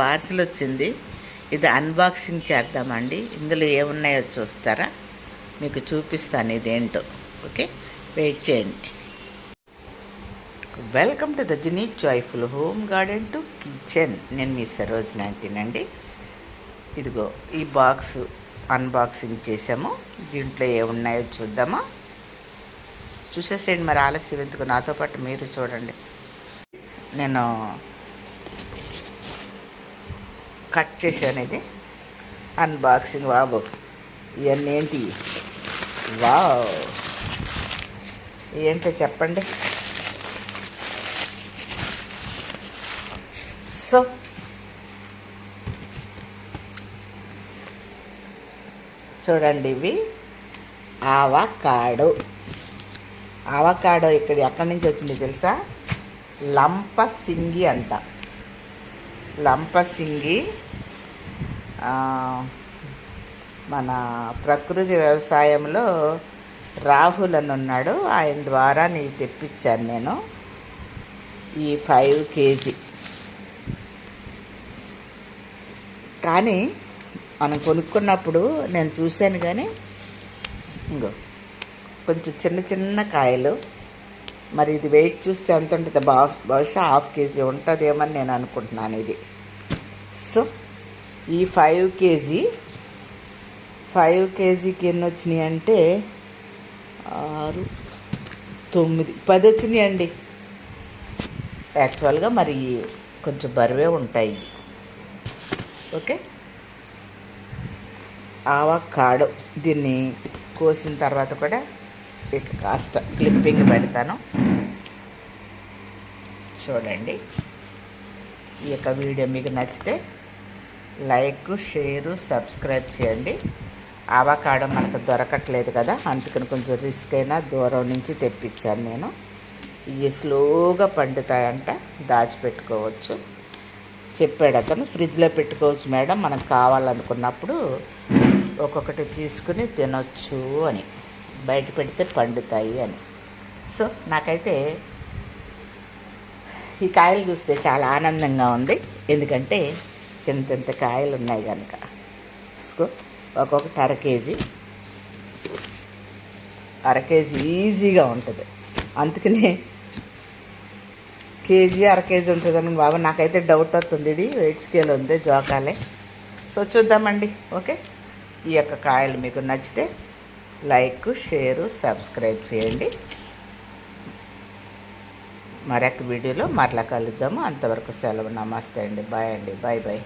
Parcel వచ్చింది. ఇది unboxing చేద్దామండి. ఇందులో ఏమున్నాయో చూస్తారా? మీకు చూపిస్తాను ఇదేంటో. ఓకే? వెయిట్ చేయండి. Welcome to the genie joyful home garden to kitchen. నేను మీ సరోజ్ అండి ఇదిగో ఈ బాక్స్ అన్బాక్సింగ్ చేసాము దీంట్లో ఏమున్నాయో చూద్దామా? చూసేసేయండి మరి ఆలస్యం ఎందుకు? నాతో పాటు మీరు చూడండి. నేను కట్ చేశాను ఇది అన్బాక్సింగ్ బాబు ఇవన్నీ ఏంటి వావ్ ఏంటో చెప్పండి. సో చూడండి ఇవి. ఆవకాడో ఆవకాడో ఇక్కడ ఎక్కడి నుంచి వచ్చింది తెలుసా? లంప సింగి అంట. లంపసింగి మన ప్రకృతి వ్యవసాయంలో రాహుల్ అని ఉన్నాడు. ఆయన ద్వారా నీకు తెప్పించాను నేను. ఈ ఫైవ్ కేజీ. కానీ మనం కొనుక్కున్నప్పుడు నేను చూశాను కానీ ఇంకో కొంచెం చిన్న చిన్న కాయలు. మరి ఇది వెయిట్ చూస్తే ఎంత ఉంటుంది బా బహుశా హాఫ్ కేజీ ఉంటుందేమని నేను అనుకుంటున్నాను ఇది. సో ఈ ఫైవ్ కేజీ ఫైవ్ కేజీకి ఎన్ని వచ్చినాయి అంటే ఆరు తొమ్మిది పది వచ్చినాయి అండి. యాక్చువల్గా మరి కొంచెం బరువే ఉంటాయి. ఓకే? ఆవకాడో దీన్ని కోసిన తర్వాత కూడా ఇక కాస్త క్లిప్పింగ్ పెడతాను. చూడండి. ఈ యొక్క వీడియో మీకు నచ్చితే లైక్ షేరు సబ్స్క్రైబ్ చేయండి. ఆవకాడో మనకు దొరకట్లేదు కదా అందుకని కొంచెం రిస్క్ అయినా దూరం నుంచి తెప్పించాను నేను. ఇవి స్లోగా పండుతాయంట దాచిపెట్టుకోవచ్చు. చెప్పాడు అతను ఫ్రిడ్జ్లో పెట్టుకోవచ్చు మేడం మనకు కావాలనుకున్నప్పుడు ఒక్కొక్కటి తీసుకుని తినొచ్చు అని. బయట పెడితే పండుతాయి అని. సో నాకైతే ఈ కాయలు చూస్తే చాలా ఆనందంగా ఉంది. ఎందుకంటే ఇంత కాయలు ఉన్నాయి కనుక సో ఒక్కొక్కటి అర కేజీ. అర కేజీ ఈజీగా ఉంటుంది. అందుకనే కేజీ అర కేజీ ఉంటుందని బాబు నాకైతే డౌట్ వస్తుంది. ఇది వెయిట్ స్కేల్ ఉంది జోకాలే. సో చూద్దామండి ఓకే? ఈ యొక్క కాయలు మీకు నచ్చితే లైక్ షేరు సబ్స్క్రైబ్ చేయండి. మరొక వీడియోలో మరలా కలుద్దాము. అంతవరకు సెలవు. నమస్తే అండి. బాయ్ అండి. Bye bye.